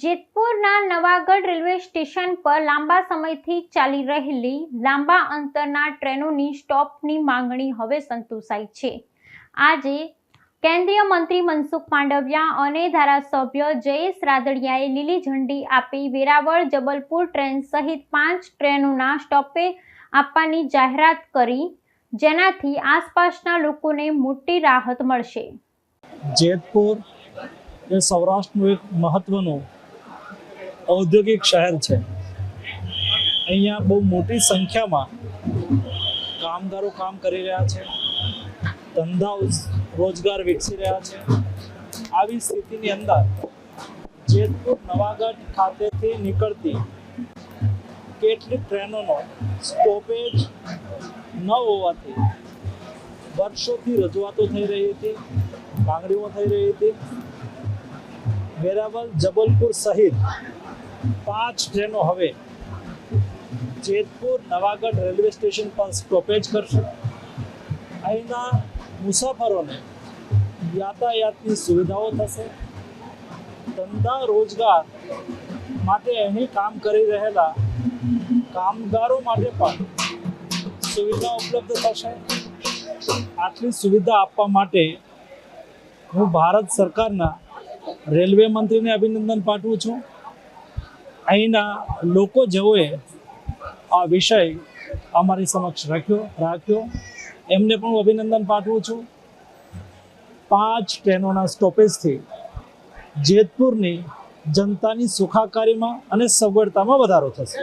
જેતપુરના Navagadh railway station પર લાંબા સમયથી ચાલી રહેલી લાંબા અંતરના ટ્રેનોની સ્ટોપની માંગણી હવે સંતોષાઈ છે. આજે કેન્દ્રીય મંત્રી મનસુખ માંડવિયા અને ધારાસભ્ય જયેશ રાદડિયાએ લીલી ઝંડી આપી વેરાવળ જબલપુર ટ્રેન સહિત પાંચ ટ્રેનોના સ્ટોપે આપવાની જાહેરાત કરી. જેનાથી આસપાસના લોકોને મોટી રાહત મળશે. જેતપુર એ સૌરાષ્ટ્રનું એક મહત્વનું ઔદ્યોગિક શહેર છે. અહીંયા બહુ મોટી સંખ્યામાં કામદારો કામ કરી રહ્યા છે. ધંધાઓ રોજગાર વિકસી રહ્યા છે. આવી સ્થિતિની અંદર જેતપુર નવાગઢ ખાતેથી નીકળતી કેટલીક ટ્રેનોનો સ્ટોપેજ ન હોવાથી વર્ષોથી રજૂઆતો થઈ રહી હતી, માંગણીઓ થઈ રહી હતી. વેરાવલ જબલપુર સહિત પાંચ ટ્રેનો હવે જેતપુર, નવાગઢ રેલવે સ્ટેશન પર સ્ટોપેજ કરશે. અહીંના મુસાફરોને યાતાયાતની સુવિધાઓ થશે. ધંધા, રોજગાર માટે અહીં કામ કરી રહેલા કામદારો માટે પણ સુવિધા ઉપલબ્ધ થશે. આટલી સુવિધા આપવા માટે હું ભારત સરકારના રેલવે મંત્રીને અભિનંદન પાઠવું છું. અહીંના લોકો જેઓએ આ વિષય અમારી સમક્ષ રાખ્યો રાખ્યો. એમને પણ અભિનંદન પાઠવું છું. પાંચ ટ્રેનોના સ્ટોપેજથી જેતપુરની જનતાની સુખાકારીમાં અને સગવડતામાં વધારો થશે.